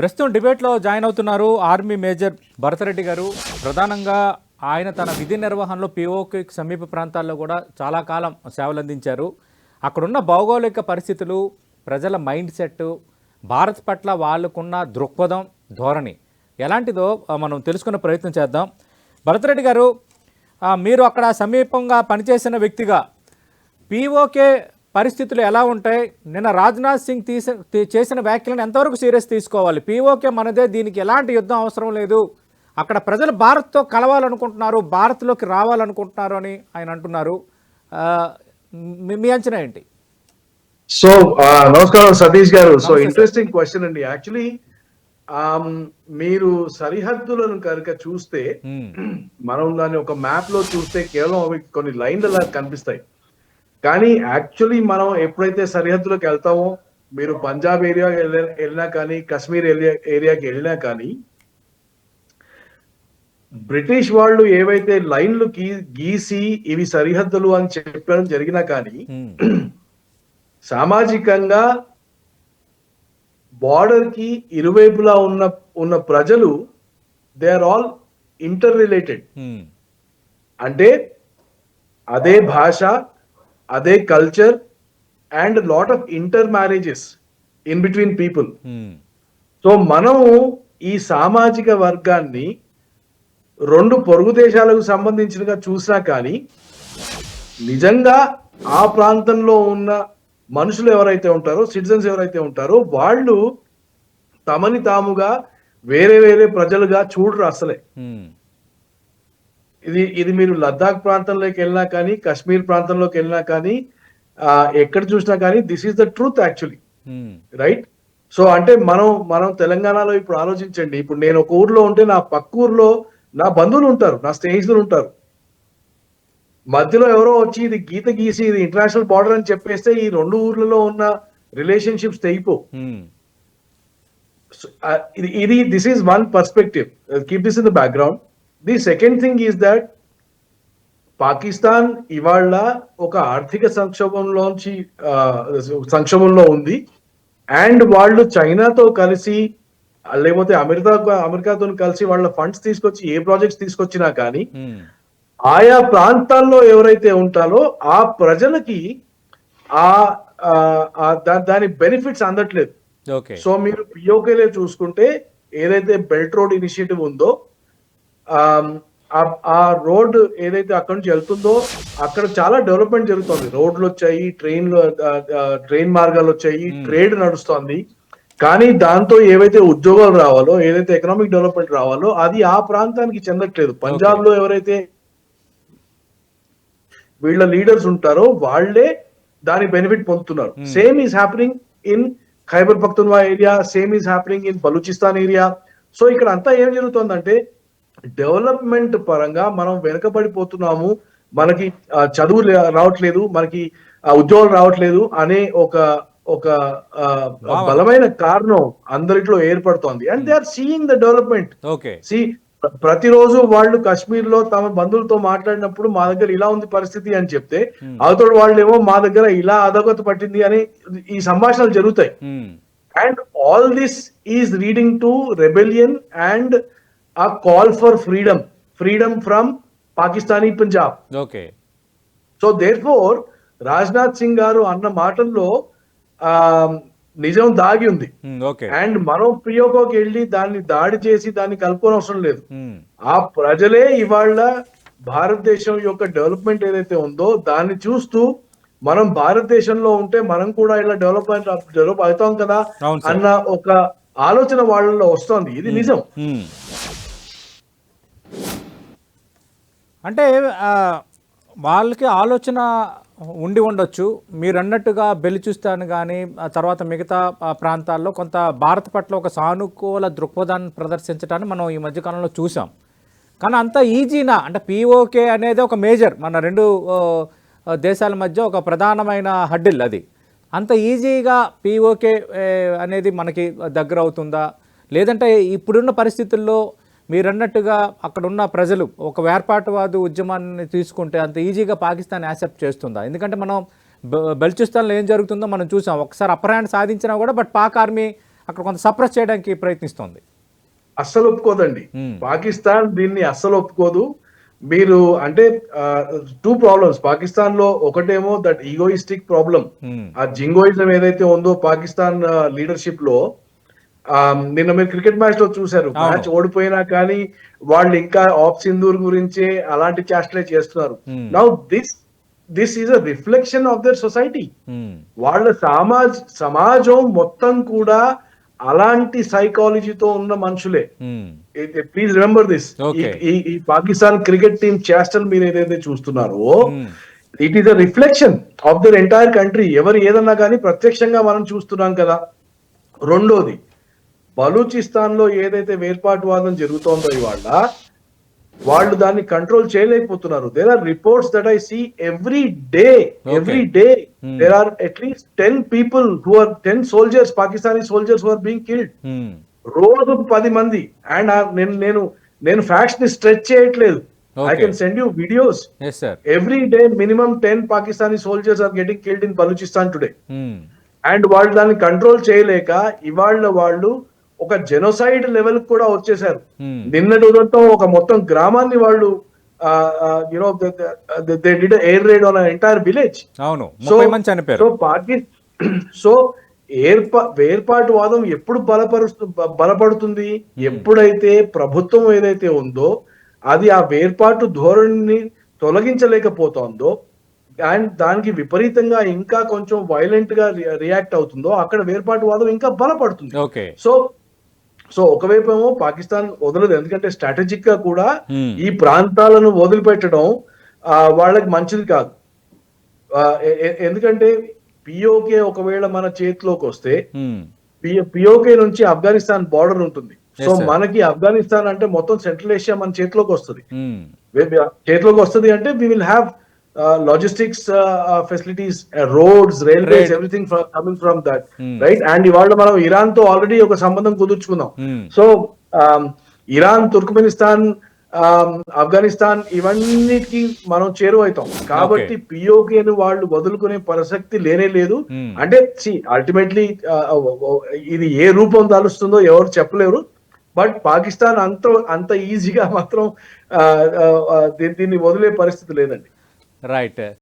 ప్రస్తుతం డిబేట్లో జాయిన్ అవుతున్నారు ఆర్మీ మేజర్ భరతరెడ్డి గారు. ప్రధానంగా ఆయన తన విధి నిర్వహణలో పిఓకి సమీప ప్రాంతాల్లో కూడా చాలా కాలం సేవలు అందించారు అక్కడున్న భౌగోళిక పరిస్థితులు ప్రజల మైండ్ సెట్ భారత్ పట్ల వాళ్ళకున్న దృక్పథం ధోరణి ఎలాంటిదో మనం తెలుసుకునే ప్రయత్నం చేద్దాం. భరతరెడ్డి గారు మీరు అక్కడ సమీపంగా పనిచేసిన వ్యక్తిగా పీఓకే పరిస్థితులు ఎలా ఉంటాయి? నిన్న రాజ్నాథ్ సింగ్ తీసి తీ- చేసిన వ్యాఖ్యలను ఎంతవరకు సీరియస్ తీసుకోవాలి? పీఓకే మనదే దీనికి ఎలాంటి యుద్ధం అవసరం లేదు. అక్కడ ప్రజలు భారత్తో కలవాలనుకుంటున్నారు భారత్లోకి రావాలనుకుంటున్నారు అని ఆయన అంటున్నారు. మీ అంచనా ఏంటి? సో నమస్కారం Satish garu. So interesting question అండి. యాక్చువల్లీ మీరు సరిహద్దులను కనుక చూస్తే. మనం దాన్ని ఒక మ్యాప్లో చూస్తే కేవలం అవి కొన్ని లైన్లు అలా కనిపిస్తాయి. కానీ యాక్చువల్లీ మనం ఎప్పుడైతే సరిహద్దులోకి వెళ్తామో మీరు పంజాబ్ ఏరియా వెళ్ళినా కానీ కాశ్మీర్ ఏరియా ఏరియాకి వెళ్ళినా కానీ బ్రిటిష్ వాళ్ళు ఏవైతే లైన్లు గీసి ఇవి సరిహద్దులు అని చెప్పడం జరిగినా కానీ. సామాజికంగా బార్డర్కి ఇరువైపులా ఉన్న ఉన్న ప్రజలు they are all interrelated. అంటే అదే భాష అదే culture and lot of intermarriages in between people. So మనము ఈ సామాజిక వర్గాన్ని రెండు పొరుగు దేశాలకు సంబంధించినగా చూసినా కానీ నిజంగా ఆ ప్రాంతంలో ఉన్న మనుషులు ఎవరైతే ఉంటారో సిటిజన్స్ ఎవరైతే ఉంటారో వాళ్ళు తమని తాముగా వేరే వేరే ప్రజలుగా చూడరు అసలే మ్మ్. ఇది ఇది మీరు లద్దాఖ్ ప్రాంతంలోకి వెళ్ళినా కానీ కాశ్మీర్ ప్రాంతంలోకి వెళ్ళినా కానీ ఎక్కడ చూసినా కానీ this is the truth actually. Right so అంటే మనం మనం తెలంగాణలో ఇప్పుడు ఆలోచించండి. ఇప్పుడు నేను ఒక ఊర్లో ఉంటే నా పక్క ఊర్లో నా బంధువులు ఉంటారు నా స్నేహితులు ఉంటారు. మధ్యలో ఎవరో వచ్చి ఇది గీత గీసి ఇది ఇంటర్నేషనల్ బార్డర్ అని చెప్పేస్తే ఈ రెండు ఊర్లలో ఉన్న రిలేషన్షిప్స్ తెగిపో. ఇది ఇది this is one perspective keep this in the background the second thing is that Pakistan ఇవాళ ఒక ఆర్థిక సంక్షోభంలోంచి సంక్షోభంలో ఉంది. అండ్ వాళ్ళు చైనాతో కలిసి లేకపోతే అమెరికా అమెరికాతో కలిసి వాళ్ళ ఫండ్స్ తీసుకొచ్చి ఏ ప్రాజెక్ట్స్ తీసుకొచ్చినా కానీ మ్మ్. ఆయా ప్రాంతాల్లో ఎవరైతే ఉంటారో ఆ ప్రజలకి ఆ దాని బెనిఫిట్స్ అందట్లేదు. సో మీరు పిఓకేలే చూసుకుంటే ఏదైతే బెల్ట్ రోడ్ ఇనిషియేటివ్ ఉందో ఆ- రోడ్ ఏదైతే అక్కడ నుంచి వెళ్తుందో అక్కడ చాలా డెవలప్మెంట్ జరుగుతుంది. రోడ్లు వచ్చాయి ట్రైన్లు ట్రైన్ మార్గాలు వచ్చాయి ట్రేడ్ నడుస్తోంది. కానీ దాంతో ఏవైతే ఉద్యోగాలు రావాలో ఏదైతే ఎకనామిక్ డెవలప్మెంట్ రావాలో అది ఆ ప్రాంతానికి చెందట్లేదు. పంజాబ్లో ఎవరైతే వీళ్ళ లీడర్స్ ఉంటారో వాళ్ళే దాని బెనిఫిట్ పొందుతున్నారు. Same is happening in Khyber Pakhtunkhwa area same is happening in Balochistan area. So ఇక్కడ అంతా ఏం జరుగుతుందంటే డెవలప్మెంట్ పరంగా మనం వెనకబడిపోతున్నాము. మనకి చదువు రావట్లేదు మనకి ఉద్యోగాలు రావట్లేదు అనే ఒక ఒక. బలమైన కారణం అందరిలో ఏర్పడుతోంది. And they are seeing the development okay see ప్రతిరోజు వాళ్ళు కాశ్మీర్లో తమ బంధువులతో మాట్లాడినప్పుడు మా దగ్గర ఇలా ఉంది పరిస్థితి అని చెప్తే అవతల వాళ్ళేమో మా దగ్గర ఇలా అధోగతి పట్టింది అని ఈ సంభాషణలు జరుగుతాయి. And all this is reading to rebellion and call for freedom freedom from Pakistani Punjab okay so therefore Rajnath Singh garu అన్న మాటల్లో నిజం దాగి ఉంది. అండ్ మనం పియోకోకి వెళ్ళి దాన్ని దాడి చేసి దాన్ని కలుపుకోని అవసరం లేదు. మ్మ్. ఆ ప్రజలే ఇవాళ భారతదేశం యొక్క డెవలప్మెంట్ ఏదైతే ఉందో దాన్ని చూస్తూ మనం భారతదేశంలో ఉంటే మనం కూడా ఇలా డెవలప్మెంట్ డెవలప్ అవుతాం కదా. అన్న ఒక ఆలోచన వాళ్ళలో వస్తోంది. ఇది నిజం. అంటే వాళ్ళకి ఆలోచన ఉండి ఉండొచ్చు. మీరు అన్నట్టుగా బెలిచిస్తాను కానీ ఆ తర్వాత మిగతా ప్రాంతాల్లో కొంత భారత్ పట్ల ఒక సానుకూల దృక్పథాన్ని ప్రదర్శించడాన్ని మనం ఈ మధ్యకాలంలో చూసాం కానీ అంత ఈజీనా? అంటే పిఓకే అనేది ఒక మేజర్. మన రెండు దేశాల మధ్య ఒక ప్రధానమైన హడ్డిల్ అది. అంత ఈజీగా పిఓకే అనేది మనకి దగ్గర అవుతుందా లేదంటే ఇప్పుడున్న పరిస్థితుల్లో మీరు అన్నట్టుగా అక్కడ ఉన్న ప్రజలు ఒక వేర్పాటువాదు ఉద్యమాన్ని తీసుకుంటే అంత ఈజీగా పాకిస్తాన్ యాక్సెప్ట్ చేస్తుందా? ఎందుకంటే మనం బెల్చిస్తాన్లో ఏం జరుగుతుందో మనం చూసాం. ఒకసారి అప్పర్ హ్యాండ్ సాధించినా కూడా బట్ పాక్ ఆర్మీ అక్కడ కొంత సప్రెస్ చేయడానికి ప్రయత్నిస్తోంది. అస్సలు ఒప్పుకోదండి. పాకిస్తాన్ దీన్ని అస్సలు ఒప్పుకోదు. మీరు అంటే టూ ప్రాబ్లమ్స్ పాకిస్తాన్లో ఒకటేమో దట్ ఈగోయిస్టిక్ ప్రాబ్లం ఆ జింగోయిజం ఏదైతే ఉందో పాకిస్తాన్ లీడర్షిప్లో నిన్న మీరు క్రికెట్ మ్యాచ్లో చూశారు. అవును. మ్యాచ్ ఓడిపోయినా కానీ వాళ్ళు ఇంకా ఆఫ్ సింధూర్ గురించే అలాంటి చేష్టలే చేస్తున్నారు. Now this this is a reflection of their society వాళ్ళ సమాజ్ సమాజం మొత్తం కూడా అలాంటి సైకాలజీతో ఉన్న మనుషులే. Please remember this. ఈ పాకిస్తాన్ క్రికెట్ టీం చేష్టలు మీరు ఏదైతే చూస్తున్నారో it is a reflection of their entire country ఎవరు ఏదన్నా కానీ ప్రత్యక్షంగా మనం చూస్తున్నాం కదా. రెండోది బలూచిస్తాన్లో ఏదైతే వేర్పాటువాదం జరుగుతోందో ఇవాళ వాళ్ళు దాన్ని కంట్రోల్ చేయలేకపోతున్నారు. There are reports that I see every day every day. There are at least ten people who are ten soldiers Pakistani soldiers who are being killed రోజు పది మంది. అండ్ నేను నేను నేను ఫ్యాక్ట్స్ని స్ట్రెచ్ చేయట్లేదు. I. Can send you videos every day minimum ten Pakistani soldiers are getting killed in Balochistan today and వాళ్ళు దాన్ని కంట్రోల్ చేయలేక ఇవాళ వాళ్ళు ఒక జెనోసైడ్ లెవెల్ కూడా వచ్చేసారు ఉమ్, నిన్నటి ఉదయంతో ఒక మొత్తం గ్రామాన్ని వాళ్ళు you know they did air raid on entire village అవును. సో సో పాకి సో ఏర్పా వేర్పాటువాదం ఎప్పుడు బలపరుస్తు బలపడుతుంది? ఎప్పుడైతే ప్రభుత్వం ఏదైతే ఉందో అది ఆ వేర్పాటు ధోరణిని తొలగించలేకపోతోందో అండ్ దానికి విపరీతంగా ఇంకా కొంచెం వైలెంట్గా రియాక్ట్ అవుతుందో అక్కడ వేర్పాటువాదం ఇంకా బలపడుతుంది. సో సో ఒకవైపు ఏమో పాకిస్తాన్ వదలదు. ఎందుకంటే స్ట్రాటజిక్గా కూడా. ఈ ప్రాంతాలను వదిలిపెట్టడం వాళ్ళకి మంచిది కాదు. ఎందుకంటే పిఓకే ఒకవేళ మన చేతిలోకి వస్తే పిఓకే నుంచి ఆఫ్ఘనిస్తాన్ బార్డర్ ఉంటుంది. సో. మనకి ఆఫ్ఘనిస్తాన్ అంటే మొత్తం సెంట్రల్ ఏషియా మన చేతిలోకి వస్తుంది. చేతిలోకి వస్తుంది అంటే we will have logistics facilities roads railways Right. Everything coming from that Hmm. Right and ఇవాళ మనం ఇరాన్తో ఆల్రెడీ ఒక సంబంధం కుదుర్చుకున్నాం. సో ఇరాన్ తుర్కమెనిస్తాన్ ఆఫ్ఘనిస్తాన్ ఇవన్నిటికి మనం చేరువైతాం. కాబట్టి పిఓకేను వాళ్ళు వదులుకునే ప్రసక్తి లేనే లేదు. Hmm. అంటే అల్టిమేట్లీ ఇది ఏ రూపం దాలుస్తుందో ఎవరు చెప్పలేరు. బట్ పాకిస్తాన్ అంత అంత ఈజీగా మాత్రం దీన్ని వదిలే పరిస్థితి లేదండి. రైట్